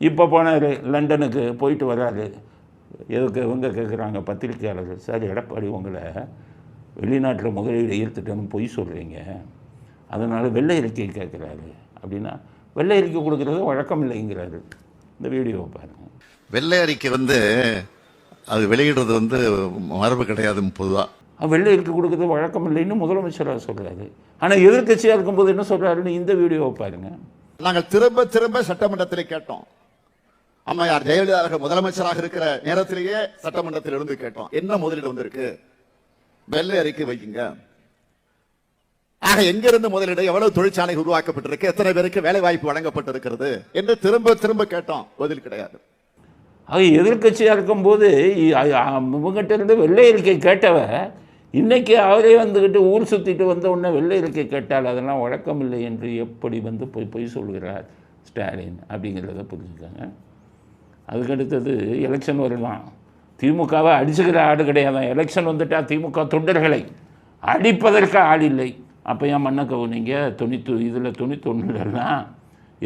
இப்போ போனார் லண்டனுக்கு போயிட்டு வராரு. எதுக்கு இவங்க கேட்குறாங்க பத்திரிக்கையாளர்கள்? சார் எடப்பாடி உங்களை வெளிநாட்டில் முதலீடு ஈர்த்துட்டேன்னு பொய் சொல்கிறீங்க அதனால் வெள்ளை அறிக்கை கேட்குறாரு அப்படின்னா வெள்ளை அறிக்கை கொடுக்குறது வழக்கம் இல்லைங்கிறாரு. இந்த வீடியோவை பாருங்கள் வெள்ளை அறிக்கை வந்து அது வெளியிடுறது வந்து மரபு கிடையாது பொதுவாக வெள்ளை அறிக்கை கொடுக்குறது வழக்கம் இல்லைன்னு முதலமைச்சராக சொல்கிறாரு ஆனால் எதிர்க்கட்சியாக இருக்கும்போது என்ன சொல்கிறாருன்னு இந்த வீடியோவை பாருங்கள் நாங்கள் திரும்ப திரும்ப சட்டமன்றத்தில் கேட்டோம். அம்மையார் ஜெயலலிதா அவர்கள் முதலமைச்சராக இருக்கிற நேரத்திலேயே சட்டமன்றத்தில் இருந்து கேட்டோம். என்ன முதலீடு வந்திருக்கு? வெள்ளை அறிக்கை வைக்குங்க ஆக எங்கிருந்து முதலீடு? எவ்வளவு தொழிற்சாலை உருவாக்கப்பட்டிருக்கு? எத்தனை பேருக்கு வேலை வாய்ப்பு வழங்கப்பட்டிருக்கிறது? என்று திரும்ப திரும்ப கேட்டோம். பதில் கிடையாது. ஆக எதிர்க்கட்சியாக இருக்கும்போது இவங்கிட்ட இருந்து வெள்ளை அறிக்கை கேட்டவ இன்னைக்கு அவரே வந்துக்கிட்டு ஊர் சுற்றிட்டு வந்த உடனே வெள்ளை அறிக்கை கேட்டால் அதெல்லாம் வழக்கம் இல்லை என்று எப்படி வந்து பொய் பொய் சொல்கிறார் ஸ்டாலின் அப்படிங்கிறத புரிஞ்சுக்கோங்க. அதுக்கடுத்தது எலெக்ஷன் வருதான் திமுகவை அடிச்சுக்கிற ஆடு கிடையாதான் எலெக்ஷன் வந்துட்டால் திமுக தொண்டர்களை அடிப்பதற்கு ஆள் இல்லை. அப்போ ஏன் மண்ணை கவுனிங்க தொண்ணூத்து இதில் தொண்ணூத்தொன்னுலலாம்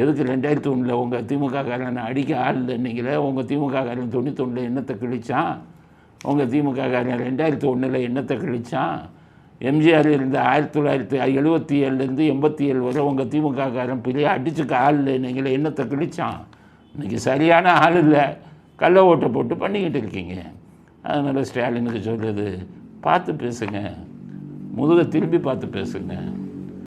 எதுக்கு ரெண்டாயிரத்தி ஒன்றில் உங்கள் திமுக காரனை அடிக்க ஆள் இல்லைன்னீங்களே உங்கள் திமுக காரன் தொண்ணூத்தொன்னில் என்னத்தை கிழிச்சான்? உங்கள் திமுக காரன் ரெண்டாயிரத்தி ஒன்றில் என்னத்தை கிழிச்சான்? எம்ஜிஆர் இருந்த ஆயிரத்தி தொள்ளாயிரத்தி எழுபத்தி ஏழுலேருந்து எண்பத்தி ஏழு வரை உங்கள் திமுக காரன் பெரிய அடிச்சுக்க ஆள் இல்லைன்னீங்களே என்னத்தை கிழிச்சான்? இன்றைக்கி சரியான ஆள் இல்லை. கள்ள ஓட்டை போட்டு பண்ணிக்கிட்டு இருக்கீங்க. அதனால் ஸ்டாலினுக்கு சொல்கிறது பார்த்து பேசுங்க. முதுக திரும்பி பார்த்து பேசுங்க.